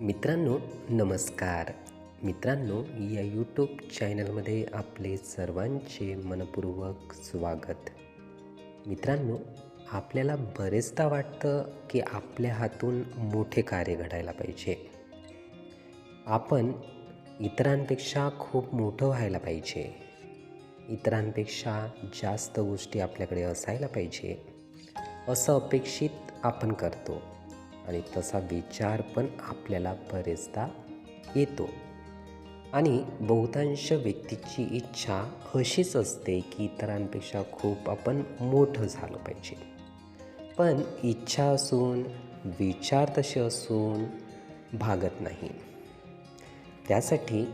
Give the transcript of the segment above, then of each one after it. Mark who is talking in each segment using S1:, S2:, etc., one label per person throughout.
S1: मित्रांनो नमस्कार. मित्रांनो या यूट्यूब चॅनलमध्ये आपले सर्वांचे मनपूर्वक स्वागत. मित्रांनो आपल्याला बरेचदा वाटतं की आपल्या हातून मोठे कार्य घडायला पाहिजे. आपण इतरांपेक्षा खूप मोठं व्हायला पाहिजे. इतरांपेक्षा जास्त गोष्टी आपल्याकडे असायला पाहिजे. असं अपेक्षित आपण करतो. आणि तसा विचार पण आपल्याला बरेचदा येतो. आणि बहुतांश व्यक्तीची इच्छा अशीच असते की इतरांपेक्षा खूप आपण मोठं झालं पाहिजे. पण इच्छा असून विचार तसे असून भागत नाही. त्यासाठी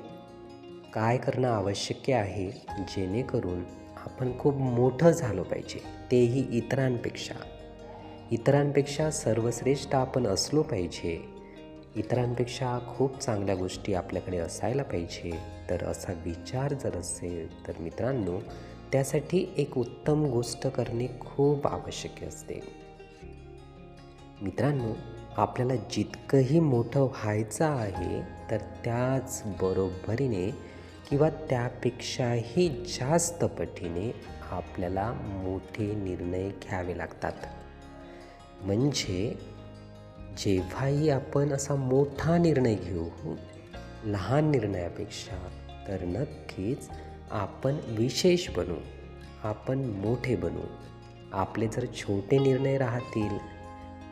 S1: काय करणं आवश्यक आहे? जेणेकरून आपण खूप मोठं झालं पाहिजे. तेही इतरांपेक्षा. इतरांपेक्षा सर्वश्रेष्ठ आपण असलो पाहिजे. इतरांपेक्षा खूप चांगल्या गोष्टी आपल्याकडे असायला पाहिजे. तर असा विचार जर असेल तर मित्रांनो त्यासाठी एक उत्तम गोष्ट करणे खूप आवश्यक असते. मित्रांनो आपल्याला जितकंही मोठं व्हायचं आहे तर त्याच बरोबरीने किंवा त्यापेक्षाही जास्त पटीने आपल्याला मोठे निर्णय घ्यावे लागतात. म्हणजे जेव्हाही आपण असा मोठा निर्णय घेऊ लहान निर्णयापेक्षा तर नक्कीच आपण विशेष बनू आपण मोठे बनू. आपले जर छोटे निर्णय राहतील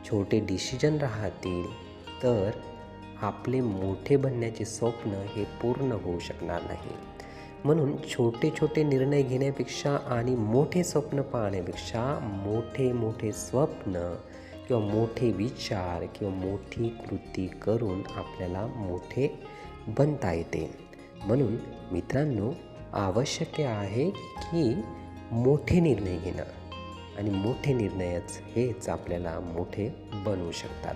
S1: छोटे डिसिजन राहतील तर आपले मोठे बनण्याचे स्वप्न हे पूर्ण होऊ शकणार नाही. म्हणून छोटे छोटे निर्णय घेण्यापेक्षा आणि मोठे स्वप्न पाहण्यापेक्षा मोठे मोठे स्वप्न किंवा मोठे विचार किंवा मोठी कृती करून आपल्याला मोठे बनता येते. म्हणून मित्रांनो आवश्यक आहे की मोठे निर्णय घेणं. आणि मोठे निर्णयच हेच आपल्याला मोठे बनवू शकतात.